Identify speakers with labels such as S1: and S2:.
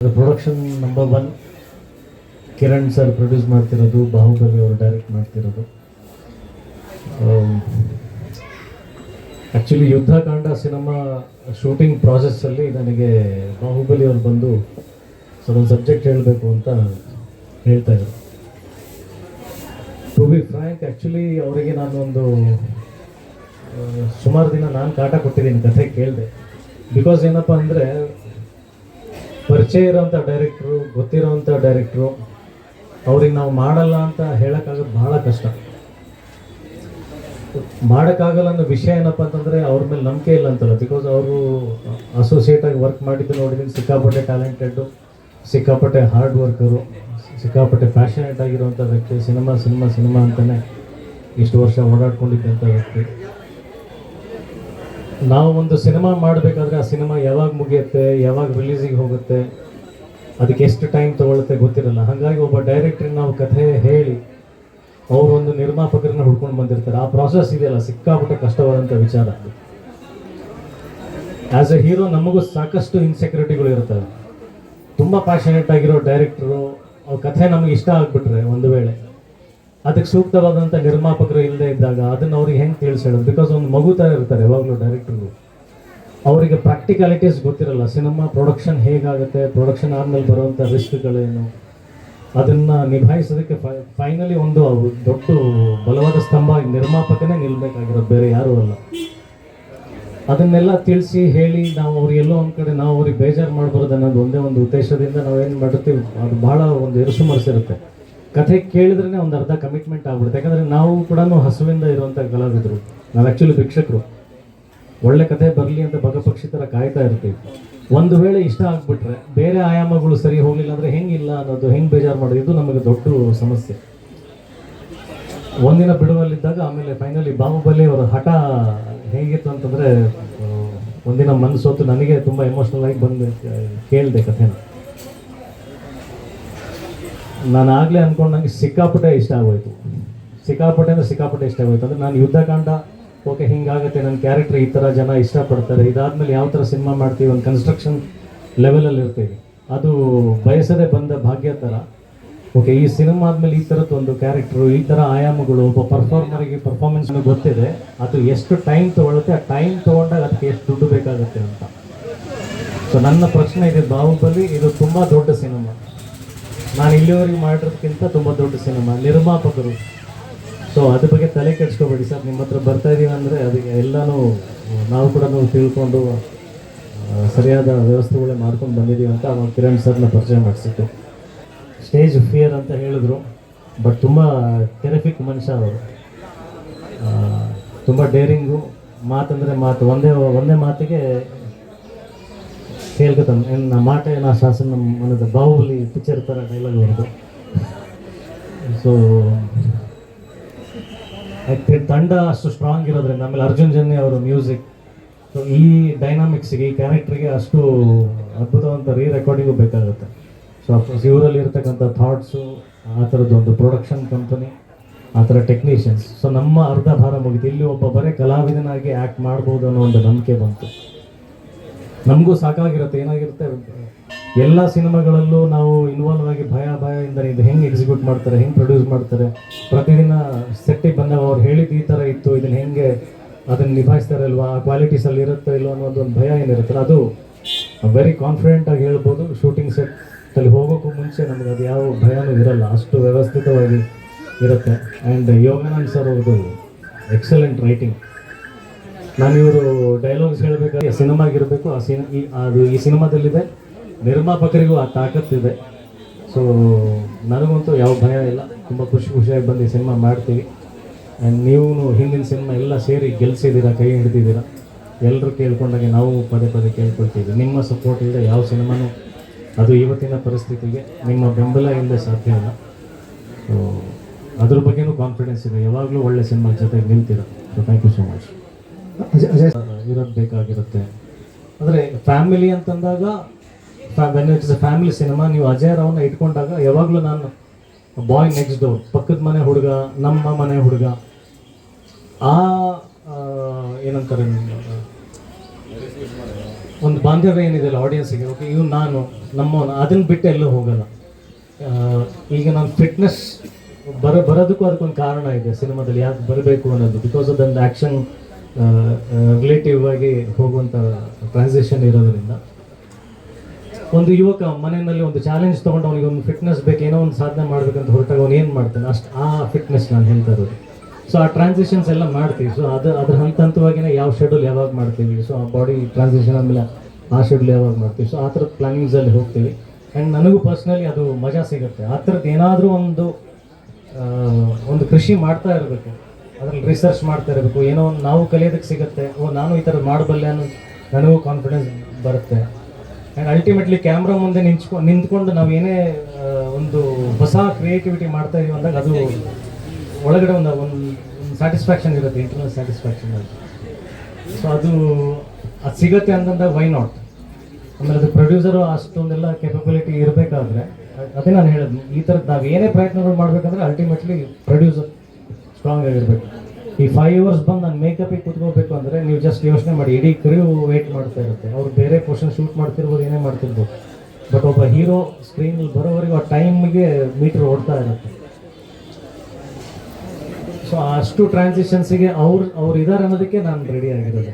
S1: Production number one Kiran sir produce ಮಾಡ್ತಿರೋದು ಬಾಹುಬಲಿ ಅವರು direct ಮಾಡ್ತಿರೋದು. ಆ್ಯಕ್ಚುಲಿ ಯುದ್ಧಕಾಂಡ ಸಿನಿಮಾ ಶೂಟಿಂಗ್ ಪ್ರಾಸೆಸ್ಸಲ್ಲಿ ನನಗೆ ಬಾಹುಬಲಿ ಅವರು ಬಂದು ಸ್ವಲ್ಪ ಸಬ್ಜೆಕ್ಟ್ ಹೇಳಬೇಕು ಅಂತ ಹೇಳ್ತಾ ಇದ್ರು. ಟು ಬಿ ಫ್ರ್ಯಾಂಕ್ ಆ್ಯಕ್ಚುಲಿ ಅವರಿಗೆ ನಾನೊಂದು ಸುಮಾರು ದಿನ ನಾನು ಕಾಟ ಕೊಟ್ಟಿದ್ದೀನಿ ಕಥೆ ಕೇಳಿದೆ. ಬಿಕಾಸ್ ಏನಪ್ಪ ಅಂದರೆ ಪರಿಚಯ ಇರೋಂಥ ಡೈರೆಕ್ಟ್ರು ಗೊತ್ತಿರೋಂಥ ಡೈರೆಕ್ಟ್ರು ಅವ್ರಿಗೆ ನಾವು ಮಾಡಲ್ಲ ಅಂತ ಹೇಳೋಕ್ಕಾಗೋದು ಭಾಳ ಕಷ್ಟ. ಮಾಡೋಕ್ಕಾಗಲ್ಲ ಅನ್ನೋ ವಿಷಯ ಏನಪ್ಪ ಅಂತಂದರೆ ಅವ್ರ ಮೇಲೆ ನಂಬಿಕೆ ಇಲ್ಲ ಅಂತಲ್ಲ. ಬಿಕಾಸ್ ಅವರು ಅಸೋಸಿಯೇಟಾಗಿ ವರ್ಕ್ ಮಾಡಿದ್ದು ನೋಡಿದ್ದೀನಿ ಸಿಕ್ಕಾಪಟ್ಟೆ ಟ್ಯಾಲೆಂಟೆಡ್ಡು ಸಿಕ್ಕಾಪಟ್ಟೆ ಹಾರ್ಡ್ ವರ್ಕರು ಸಿಕ್ಕಾಪಟ್ಟೆ ಫ್ಯಾಷನೇಟ್ ಆಗಿರುವಂಥ ವ್ಯಕ್ತಿ, ಸಿನಿಮಾ ಸಿನಿಮಾ ಸಿನಿಮಾ ಅಂತಲೇ ಇಷ್ಟು ವರ್ಷ ಓಡಾಡ್ಕೊಂಡಿದ್ದಂಥ ವ್ಯಕ್ತಿ. ನಾವು ಒಂದು ಸಿನಿಮಾ ಮಾಡಬೇಕಾದ್ರೆ ಆ ಸಿನಿಮಾ ಯಾವಾಗ ಮುಗಿಯುತ್ತೆ, ಯಾವಾಗ ರಿಲೀಸಿಗೆ ಹೋಗುತ್ತೆ, ಅದಕ್ಕೆ ಎಷ್ಟು ಟೈಮ್ ತೊಗೊಳುತ್ತೆ ಗೊತ್ತಿರಲ್ಲ. ಹಾಗಾಗಿ ಒಬ್ಬ ಡೈರೆಕ್ಟ್ರಿಗೆ ನಾವು ಕಥೆ ಹೇಳಿ, ಅವರು ಒಂದು ನಿರ್ಮಾಪಕರನ್ನ ಹುಡ್ಕೊಂಡು ಬಂದಿರ್ತಾರೆ. ಆ ಪ್ರಾಸೆಸ್ ಇದೆಯಲ್ಲ, ಸಿಕ್ಕಾಪಟ್ಟೆ ಕಷ್ಟವಾದಂಥ ವಿಚಾರ. ಆ್ಯಸ್ ಎ ಹೀರೋ ನಮಗೂ ಸಾಕಷ್ಟು ಇನ್ಸೆಕ್ಯೂರಿಟಿಗಳು ಇರ್ತವೆ ತುಂಬ ಪ್ಯಾಷನೇಟ್ ಆಗಿರೋ ಡೈರೆಕ್ಟ್ರು ಅವ್ರ ಕಥೆ ನಮಗೆ ಇಷ್ಟ ಆಗಿಬಿಟ್ರೆ ಒಂದು ವೇಳೆ. ಅದಕ್ಕೆ ಸೂಕ್ತವಾದಂಥ ನಿರ್ಮಾಪಕರು ಇಲ್ಲದೆ ಇದ್ದಾಗ ಅದನ್ನು ಅವ್ರಿಗೆ ಹೆಂಗೆ ತಿಳಿಸೋದು? ಬಿಕಾಸ್ ಒಂದು ಮಗು ಥರ ಇರ್ತಾರೆ, ಯಾವಾಗಲೂ ಡೈರೆಕ್ಟ್ರು ಅವರಿಗೆ ಪ್ರಾಕ್ಟಿಕಾಲಿಟೀಸ್ ಗೊತ್ತಿರಲ್ಲ ಸಿನಿಮಾ ಪ್ರೊಡಕ್ಷನ್ ಹೇಗಾಗುತ್ತೆ ಪ್ರೊಡಕ್ಷನ್ ಆದಮೇಲೆ ಬರುವಂಥ ರಿಸ್ಕ್ಗಳೇನು ಅದನ್ನು ನಿಭಾಯಿಸೋದಕ್ಕೆ ಫೈನಲಿ ಒಂದು ದೊಡ್ಡ ಬಲವಾದ ಸ್ತಂಭ ನಿರ್ಮಾಪಕನೇ ನಿಲ್ಬೇಕಾಗಿರೋದು, ಬೇರೆ ಯಾರೂ ಅಲ್ಲ. ಅದನ್ನೆಲ್ಲ ತಿಳಿಸಿ ಹೇಳಿ ನಾವು ಅವ್ರಿಗೆ ಎಲ್ಲೋ ಒಂದು ಕಡೆ ನಾವು ಅವ್ರಿಗೆ ಬೇಜಾರು ಮಾಡ್ಬಾರ್ದು ಅನ್ನೋದು ಒಂದೇ ಒಂದು ಉದ್ದೇಶದಿಂದ ನಾವೇನು ಮಾಡಿರ್ತೀವಿ ಅದು ಭಾಳ ಒಂದು ಎರಸು ಮನಸ್ಸಿರುತ್ತೆ ಕಥೆ ಕೇಳಿದ್ರೆ ಒಂದು ಅರ್ಧ ಕಮಿಟ್ಮೆಂಟ್ ಆಗ್ಬಿಡುತ್ತೆ. ಯಾಕಂದರೆ ನಾವು ಕೂಡ ಹಸುವಿಂದ ಇರುವಂಥ ಕಲಾವಿದರು ನಾವು ಆ್ಯಕ್ಚುಲಿ ಭಿಕ್ಷಕರು. ಒಳ್ಳೆ ಕಥೆ ಬರಲಿ ಅಂತ ಭಗಪಕ್ಷಿ ಥರ ಕಾಯ್ತಾ ಇರ್ತೀವಿ. ಒಂದು ವೇಳೆ ಇಷ್ಟ ಆಗಿಬಿಟ್ರೆ, ಬೇರೆ ಆಯಾಮಗಳು ಸರಿ ಹೋಗಲಿಲ್ಲ ಅಂದರೆ ಹೆಂಗಿಲ್ಲ ಅನ್ನೋದು, ಹೆಂಗೆ ಬೇಜಾರು ಮಾಡೋದು, ಇದು ನಮಗೆ ದೊಡ್ಡ ಸಮಸ್ಯೆ. ಒಂದಿನ ಬಿಡುವಲ್ಲಿದ್ದಾಗ ಆಮೇಲೆ ಫೈನಲಿ ಬಾಹುಬಲಿ ಅವರ ಹಠ ಹೇಗಿತ್ತು ಅಂತಂದರೆ ಒಂದಿನ ಮನಸ್ಸೊತ್ತು ನನಗೆ ತುಂಬ ಎಮೋಷ್ನಲ್ ಆಗಿ ಬಂದು ಕೇಳಿದೆ ಕಥೆನ. ನಾನು ಆಗಲೇ ಅಂದ್ಕೊಂಡಂಗೆ ಸಿಕ್ಕಾಪಟ್ಟೆ ಇಷ್ಟ ಆಗೋಯ್ತು. ಸಿಕ್ಕಾಪಟ್ಟೆ ಅಂದರೆ ಸಿಕ್ಕಾಪಟ್ಟೆ ಇಷ್ಟ ಆಗೋಯ್ತು. ಅಂದರೆ ನಾನು ಯುದ್ಧಕಾಂಡ ಓಕೆ, ಹಿಂಗಾಗುತ್ತೆ, ನನ್ನ ಕ್ಯಾರೆಕ್ಟರ್ ಈ ಥರ ಜನ ಇಷ್ಟಪಡ್ತಾರೆ. ಇದಾದಮೇಲೆ ಯಾವ ಥರ ಸಿನಿಮಾ ಮಾಡ್ತೀವಿ ಒಂದು ಕನ್ಸ್ಟ್ರಕ್ಷನ್ ಲೆವೆಲಲ್ಲಿ ಇರ್ತೀವಿ. ಅದು ಬಯಸದೆ ಬಂದ ಭಾಗ್ಯ ಥರ ಓಕೆ, ಈ ಸಿನಿಮಾ ಆದಮೇಲೆ ಈ ಥರದ್ದು ಒಂದು ಕ್ಯಾರೆಕ್ಟ್ರು ಈ ಥರ ಆಯಾಮಗಳು, ಒಬ್ಬ ಪರ್ಫಾರ್ಮರಿಗೆ ಪರ್ಫಾರ್ಮೆನ್ಸ್ ಗೊತ್ತಿದೆ. ಅದು ಎಷ್ಟು ಟೈಮ್ ತೊಗೊಳುತ್ತೆ, ಆ ಟೈಮ್ ತೊಗೊಂಡಾಗ ಅದಕ್ಕೆ ಎಷ್ಟು ದುಡ್ಡು ಬೇಕಾಗುತ್ತೆ ಅಂತ. ಸೊ ನನ್ನ ಪ್ರಶ್ನೆ ಇದೆ, ಬಾಹುಬಲಿ, ಇದು ತುಂಬ ದೊಡ್ಡ ಸಿನಿಮಾ ನಾನು ಇಲ್ಲಿವರೆಗೆ ಮಾಡಿರೋದಕ್ಕಿಂತ ತುಂಬ ದೊಡ್ಡ ಸಿನಿಮಾ, ನಿರ್ಮಾಪಕರು. ಸೊ ಅದ್ರ ಬಗ್ಗೆ ತಲೆ ಕೆಡಿಸ್ಕೋಬೇಡಿ ಸರ್. ನಿಮ್ಮ ಹತ್ರ ಬರ್ತಾ ಇದೀವಿ ಅಂದರೆ ಅದಕ್ಕೆ ಎಲ್ಲನೂ, ನಾವು ಕೂಡ ತಿಳ್ಕೊಂಡು ಸರಿಯಾದ ವ್ಯವಸ್ಥೆಗಳೇ ಮಾಡ್ಕೊಂಡು ಬಂದಿದ್ದೀವಿ ಅಂತ ಅವಾಗ ಕಿರಣ್ ಸರ್ನ ಪರಿಚಯ ಮಾಡಿಸಿತ್ತು ಸ್ಟೇಜ್ ಫಿಯರ್ ಅಂತ ಹೇಳಿದ್ರು ಬಟ್ ತುಂಬ ಟೆರಿಫಿಕ್ ಮನುಷ್ಯ ಅವರು. ತುಂಬ ಡೇರಿಂಗು ಮಾತಂದರೆ ಮಾತು, ಒಂದೇ ಒಂದೇ ಮಾತಿಗೆ ಕೇಳ್ಕೊತಾನೆ ಏನು ಮಾಟ ನಾ ಶಾಸನ ಮನದ ಬಾಹುಬಲಿ ಪಿಕ್ಚರ್ ಥರ ಡೈಲಾಗ್ ಬರೋದು. ಸೊ ಯಾಕೆ ತಂಡ ಅಷ್ಟು ಸ್ಟ್ರಾಂಗ್ ಇರೋದ್ರಿಂದ, ಆಮೇಲೆ ಅರ್ಜುನ್ ಜನ್ಯ ಅವರ ಮ್ಯೂಸಿಕ್ ಸೊ ಈ ಡೈನಾಮಿಕ್ಸ್ಗೆ ಈ ಕ್ಯಾರೆಕ್ಟ್ರಿಗೆ ಅಷ್ಟು ಅದ್ಭುತವಂತ ರೀ ರೆಕಾರ್ಡಿಂಗು ಬೇಕಾಗುತ್ತೆ. ಸೊ ಅಫ್ಕೋರ್ಸ್ ಇವರಲ್ಲಿ ಇರ್ತಕ್ಕಂಥ ಥಾಟ್ಸು ಆ ಥರದ್ದು ಒಂದು ಪ್ರೊಡಕ್ಷನ್ ಕಂಪನಿ ಆ ಥರ ಟೆಕ್ನಿಷಿಯನ್ಸ್ ಸೊ ನಮ್ಮ ಅರ್ಧ ಭಾರ ಮುಗಿದು ಇಲ್ಲಿ ಒಬ್ಬ ಬರೇ ಕಲಾವಿದನಾಗಿ ಆ್ಯಕ್ಟ್ ಮಾಡ್ಬೋದು ಅನ್ನೋ ಒಂದು ನಂಬಿಕೆ ಬಂತು. ನಮಗೂ ಸಾಕಾಗಿರುತ್ತೆ, ಏನಾಗಿರುತ್ತೆ ಎಲ್ಲ ಸಿನಿಮಾಗಳಲ್ಲೂ ನಾವು ಇನ್ವಾಲ್ವ್ ಆಗಿ ಭಯ ಭಯ ಇಂದ ಇದು ಹೆಂಗೆ ಎಕ್ಸಿಕ್ಯೂಟ್ ಮಾಡ್ತಾರೆ, ಹೆಂಗೆ ಪ್ರೊಡ್ಯೂಸ್ ಮಾಡ್ತಾರೆ. ಪ್ರತಿದಿನ ಸೆಟ್ಟಿಗೆ ಬಂದಾಗ ಅವ್ರು ಹೇಳಿದ್ದು ಈ ಥರ ಇತ್ತು, ಇದನ್ನ ಹೆಂಗೆ ಅದನ್ನು ನಿಭಾಯಿಸ್ತಾರೆ ಇಲ್ವಾ ಆ ಕ್ವಾಲಿಟೀಸ್ ಅಲ್ಲಿ ಇರುತ್ತೋ ಇಲ್ಲೋ ಅನ್ನೋ ಒಂದು ಭಯ ಏನಿರುತ್ತಲ್ಲ ಅದು ವೆರಿ ಕಾನ್ಫಿಡೆಂಟ್ ಆಗಿ ಹೇಳ್ಬೋದು ಶೂಟಿಂಗ್ ಸೆಟ್ ಅಲ್ಲಿ ಹೋಗೋಕ್ಕೂ ಮುಂಚೆ ನಮಗೆ ಅದು ಯಾವ ಭಯನೂ ಇರಲ್ಲ, ಅಷ್ಟು ವ್ಯವಸ್ಥಿತವಾಗಿ ಇರುತ್ತೆ. ಆ್ಯಂಡ್ ಯೋಗಾನಂದ್ ಸರ್ ಅವ್ರದ್ದು ಎಕ್ಸಲೆಂಟ್ ರೈಟಿಂಗ್ ನಾನು ಇವರು ಡೈಲಾಗ್ಸ್ ಹೇಳಬೇಕಾದ್ರೆ ಸಿನಿಮಾಗಿರಬೇಕು, ಆ ಸಿನ, ಈ, ಅದು ಈ ಸಿನಿಮಾದಲ್ಲಿದೆ. ನಿರ್ಮಾಪಕರಿಗೂ ಆ ತಾಕತ್ತಿದೆ ಸೊ ನನಗಂತೂ ಯಾವ ಭಯ ಇಲ್ಲ. ತುಂಬ ಖುಷಿ ಖುಷಿಯಾಗಿ ಬಂದು ಈ ಸಿನಿಮಾ ಮಾಡ್ತೀವಿ. ಆ್ಯಂಡ್ ನೀವು ಹಿಂದಿನ ಸಿನಿಮಾ ಎಲ್ಲ ಸೇರಿ ಗೆಲ್ಸಿದ್ದೀರಾ, ಕೈ ಹಿಡ್ದಿದ್ದೀರಾ? ಎಲ್ಲರೂ ಕೇಳ್ಕೊಂಡಾಗೆ ನಾವು ಪದೇ ಪದೇ ಕೇಳ್ಕೊಳ್ತೀವಿ. ನಿಮ್ಮ ಸಪೋರ್ಟ್ ಇಲ್ಲದೆ ಯಾವ ಸಿನಿಮಾನು ಅದು ಇವತ್ತಿನ ಪರಿಸ್ಥಿತಿಗೆ ನಿಮ್ಮ ಬೆಂಬಲ ಇಲ್ಲದೆ ಸಾಧ್ಯ ಇಲ್ಲ. ಸೊ ಅದ್ರ ಬಗ್ಗೆನೂ ಕಾನ್ಫಿಡೆನ್ಸ್ ಇದೆ. ಯಾವಾಗಲೂ ಒಳ್ಳೆ ಸಿನಿಮಾ ಜೊತೆಗೆ ನಿಲ್ತೀರ? So thank you so much ಇರೋದು ಬೇಕಾಗಿರುತ್ತೆ. ಅಂದರೆ ಫ್ಯಾಮಿಲಿ ಅಂತಂದಾಗ ಇಟ್ಸ್ ಅ ಫ್ಯಾಮಿಲಿ ಸಿನಿಮಾ ನೀವು ಅಜಯ್ ರಾವ್ನ ಇಟ್ಕೊಂಡಾಗ ಯಾವಾಗಲೂ ನಾನು ಬಾಯ್ ನೆಕ್ಸ್ಟ್ ಡೋರ್ ಪಕ್ಕದ ಮನೆ ಹುಡುಗ, ನಮ್ಮ ಮನೆ ಹುಡುಗ. ಆ ಏನಂತಾರೆ ಒಂದು ಬಾಂಧವ್ಯ ಏನಿದೆ ಆಡಿಯನ್ಸಿಗೆ ಓಕೆ ಇವ್ ನಾನು ನಮ್ಮ ಅದನ್ನ ಬಿಟ್ಟು ಎಲ್ಲೂ ಹೋಗಲ್ಲ. ಈಗ ನಾನು ಫಿಟ್ನೆಸ್ ಬರ, ಬರೋದಕ್ಕೂ ಅದಕ್ಕೊಂದು ಕಾರಣ ಇದೆ, ಸಿನಿಮಾದಲ್ಲಿ ಯಾಕೆ ಬರಬೇಕು ಅನ್ನೋದು ಬಿಕಾಸ್ ಅದೊಂದು ಆ್ಯಕ್ಷನ್ ರಿಲೇಟಿವ್ ಆಗಿ ಹೋಗುವಂಥ ಟ್ರಾನ್ಸಿಷನ್ ಇರೋದರಿಂದ ಒಂದು ಯುವಕ ಮನೆಯಲ್ಲಿ ಒಂದು ಚಾಲೆಂಜ್ ತೊಗೊಂಡು ಅವನಿಗೆ ಒಂದು ಫಿಟ್ನೆಸ್ ಬೇಕು, ಏನೋ ಒಂದು ಸಾಧನೆ ಮಾಡ್ಬೇಕಂತ ಹೊರಟಾಗ ಅವ್ನು ಏನು ಮಾಡ್ತಾನೆ? ಅಷ್ಟು ಆ ಫಿಟ್ನೆಸ್ ನಾನು ಹೇಳ್ತಾ ಇರೋದು. ಸೊ ಆ ಟ್ರಾನ್ಸಿಷನ್ಸ್ ಎಲ್ಲ ಮಾಡ್ತೀವಿ. ಸೊ ಅದು ಅದ್ರ ಹಂತ ಯಾವ ಶೆಡ್ಯೂಲ್ ಯಾವಾಗ ಮಾಡ್ತೀವಿ? ಸೊ ಆ ಬಾಡಿ ಟ್ರಾನ್ಸಿಷನ್ ಆದಮೇಲೆ ಆ ಶೆಡ್ಯೂಲ್ ಯಾವಾಗ ಮಾಡ್ತೀವಿ? ಸೊ ಆ ಥರದ ಪ್ಲಾನಿಂಗ್ಸಲ್ಲಿ ಹೋಗ್ತೀವಿ. ಆ್ಯಂಡ್ ನನಗೂ ಪರ್ಸ್ನಲಿ ಅದು ಮಜಾ ಸಿಗುತ್ತೆ. ಆ ಥರದ್ದು ಏನಾದರೂ ಒಂದು ಒಂದು ಕೃಷಿ ಮಾಡ್ತಾ ಇರಬೇಕು. ಅದ್ರಲ್ಲಿ ರಿಸರ್ಚ್ ಮಾಡ್ತಾ ಇರಬೇಕು ಏನೋ ಒಂದು ನಾವು ಕಲಿಯೋದಕ್ಕೆ ಸಿಗುತ್ತೆ. ಓ, ನಾನು ಈ ಥರ ಮಾಡಬಲ್ಲೆ ಅನ್ನೋ ನನಗೂ ಕಾನ್ಫಿಡೆನ್ಸ್ ಬರುತ್ತೆ. ಆ್ಯಂಡ್ ಅಲ್ಟಿಮೇಟ್ಲಿ ಕ್ಯಾಮ್ರಾ ಮುಂದೆ ನಿಂಚ್ಕೊಂಡು ನಿಂತ್ಕೊಂಡು ನಾವು ಏನೇ ಒಂದು ಹೊಸ ಕ್ರಿಯೇಟಿವಿಟಿ ಮಾಡ್ತಾ ಇದೀವಿ ಅಂದಾಗ ಅದು ಒಳಗಡೆ ಒಂದು ಒಂದು ಸ್ಯಾಟಿಸ್ಫ್ಯಾಕ್ಷನ್ ಇರುತ್ತೆ ಇಂಟರ್ನಲ್ ಸ್ಯಾಟಿಸ್ಫ್ಯಾಕ್ಷನ್ ಅಂತ. ಸೊ ಅದು ಅದು ಸಿಗುತ್ತೆ ಅಂತಂದಾಗ ವೈ ನಾಟ್ ಆಮೇಲೆ ಅದು ಪ್ರೊಡ್ಯೂಸರು ಅಷ್ಟೊಂದೆಲ್ಲ ಕೆಪಬಿಲಿಟಿ ಇರಬೇಕಾದ್ರೆ, ಅದೇ ನಾನು ಹೇಳೋದು, ಈ ಥರದ್ದು ನಾವು ಏನೇ ಪ್ರಯತ್ನಗಳು ಮಾಡಬೇಕಂದ್ರೆ ಅಲ್ಟಿಮೇಟ್ಲಿ ಪ್ರೊಡ್ಯೂಸರ್ ಸ್ಟ್ರಾಂಗ್ ಆಗಿರ್ಬೇಕು. ಈ ಫೈವ್ ಅವರ್ಸ್ ಬಂದು ನಾನು ಮೇಕಪಿಗೆ ಕುತ್ಕೋಬೇಕು ಅಂದರೆ ನೀವು ಜಸ್ಟ್ ಯೋಚನೆ ಮಾಡಿ, ಇಡೀ ಕ್ರೂ ವೇಟ್ ಮಾಡ್ತಾ ಇರುತ್ತೆ. ಅವ್ರು ಬೇರೆ ಪೋರ್ಷನ್ ಶೂಟ್ ಮಾಡ್ತಿರ್ಬೋದು, ಏನೇ ಮಾಡ್ತಿರ್ಬೋದು. ಬಟ್ ಒಬ್ಬ ಹೀರೋ ಸ್ಕ್ರೀನಲ್ಲಿ ಬರೋವರೆಗೂ ಆ ಟೈಮ್ಗೆ ಮೀಟರ್ ಓಡ್ತಾ ಇರುತ್ತೆ. ಸೊ ಅಷ್ಟು ಟ್ರಾನ್ಸಿಷನ್ಸಿಗೆ ಅವ್ರು ಅವ್ರು ಇದಾರೆ ಅನ್ನೋದಕ್ಕೆ ನಾನು ರೆಡಿ ಆಗಿರೋದು